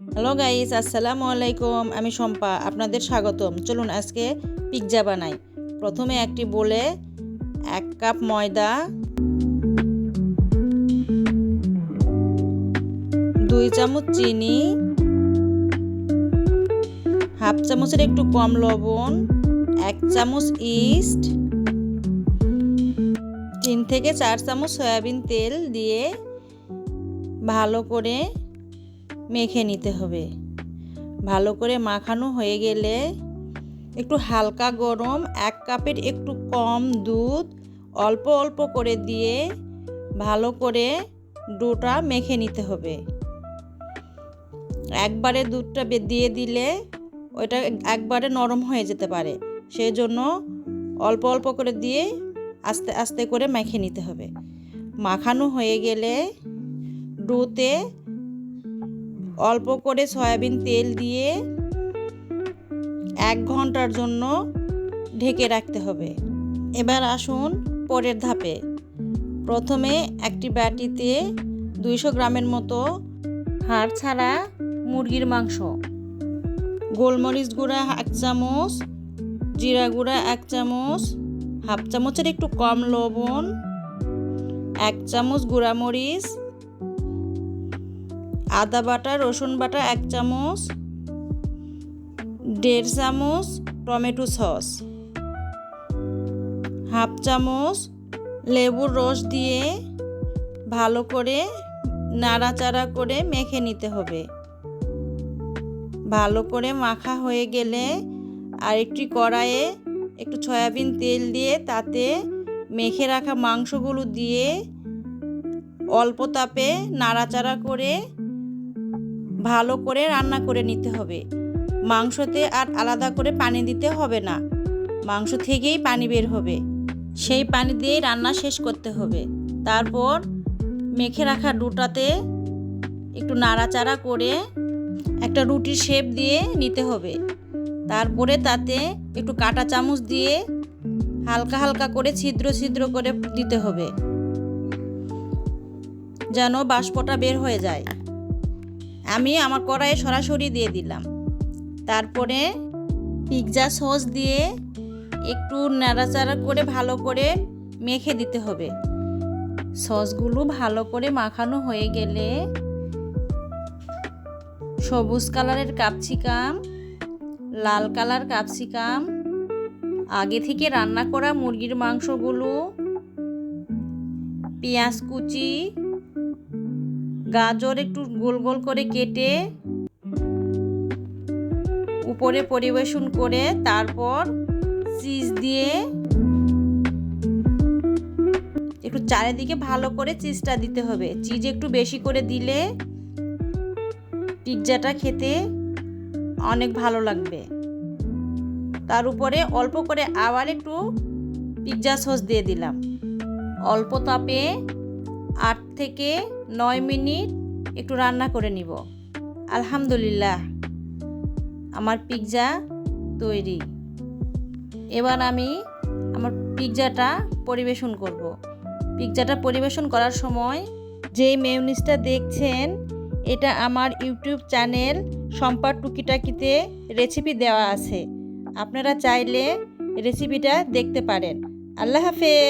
Hello guys আসসালামু আলাইকুম আমি শম্পা। আপনাদের স্বাগতম। চলুন আজকে পিৎজা বানাই। প্রথমে একটি বলে এক কাপ ময়দা, দুই চামচ চিনি, হাফ চামচের একটু কম লবণ, এক চামচ ইস্ট তিন থেকে চার চামচ সয়াবিন তেল দিয়ে ভালো করে মেখে নিতে হবে। ভালো করে মাখানো হয়ে গেলে একটু হালকা গরম, এক কাপের একটু কম দুধ, অল্প অল্প করে দিয়ে ভালো করে ডোটা মেখে নিতে হবে। একবারে দুধটা দিয়ে দিলে ওইটা একবারে নরম হয়ে যেতে পারে। সেই জন্য অল্প অল্প করে দিয়ে আস্তে আস্তে করে মেখে নিতে হবে। মাখানো হয়ে গেলে ডোতে অল্প করে সয়াবিন তেল দিয়ে এক ঘণ্টার জন্য ঢেকে রাখতে হবে। এবার আসুন পরের ধাপে। প্রথমে একটি বাটিতে দুইশো গ্রামের মতো হাড় ছাড়া মুরগির মাংস, গোলমরিচ গুঁড়া এক চামচ, জিরা গুঁড়া এক চামচ, হাফ চামচের একটু কম লবণ, এক চামচ গুঁড়ামরিচ আদা বাটা, রসুন বাটা, এক চামচ, দেড় চামচ টমেটো সস, হাফ চামচ লেবুর রস দিয়ে ভালো করে নাড়াচাড়া করে মেখে নিতে হবে। ভালো করে মাখা হয়ে গেলে আরেকটি কড়াইয়ে একটু সয়াবিন তেল দিয়ে তাতে মেখে রাখা মাংসগুলো দিয়ে অল্প তাপে নাড়াচাড়া করে ভালো করে রান্না করে নিতে হবে। মাংসতে আর আলাদা করে পানি দিতে হবে না। মাংস থেকেই পানি বের হবে। সেই পানি দিয়েই রান্না শেষ করতে হবে। তারপর মেখে রাখা ডুটাতে একটু নাড়াচাড়া করে একটা রুটির শেপ দিয়ে নিতে হবে। তারপরে তাতে একটু কাটা চামচ দিয়ে হালকা হালকা করে ছিদ্র ছিদ্র করে দিতে হবে। যেন বাষ্পটা বের হয়ে যায়। আমি আমার কড়াইয়ে সরাসরি দিয়ে দিলাম। তারপরে পিৎজা সস দিয়ে একটু নাড়াচাড়া করে ভালো করে মেখে দিতে হবে। সসগুলো ভালো করে মাখানো হয়ে গেলে সবুজ কালারের কাপসিকাম লাল কালার কাপসিকাম আগে থেকে রান্না করা মুরগির মাংসগুলো, পেঁয়াজ কুচি গাজর একটু গোল গোল করে কেটে উপরে পরিবেশন করে তারপর চিজ দিয়ে একটু চারিদিকে ভালো করে চিজটা দিতে হবে। চিজ একটু বেশি করে দিলে পিৎজাটা খেতে অনেক ভালো লাগবে। তার উপরে অল্প করে আবার একটু পিৎজা সস দিয়ে দিলাম। অল্প তাপে আট থেকে নয় মিনিট একটু রান্না করে নিব। আলহামদুলিল্লাহ, আমার পিৎজা তৈরি। এবার আমি আমার পিৎজাটা পরিবেশন করব। পিৎজাটা পরিবেশন করার সময় যেই মেয়নিসটা দেখছেন, এটা আমার ইউটিউব চ্যানেল সম্পার টুকিটাকিতে রেসিপি দেওয়া আছে। আপনারা চাইলে রেসিপিটা দেখতে পারেন। আল্লাহ হাফেজ!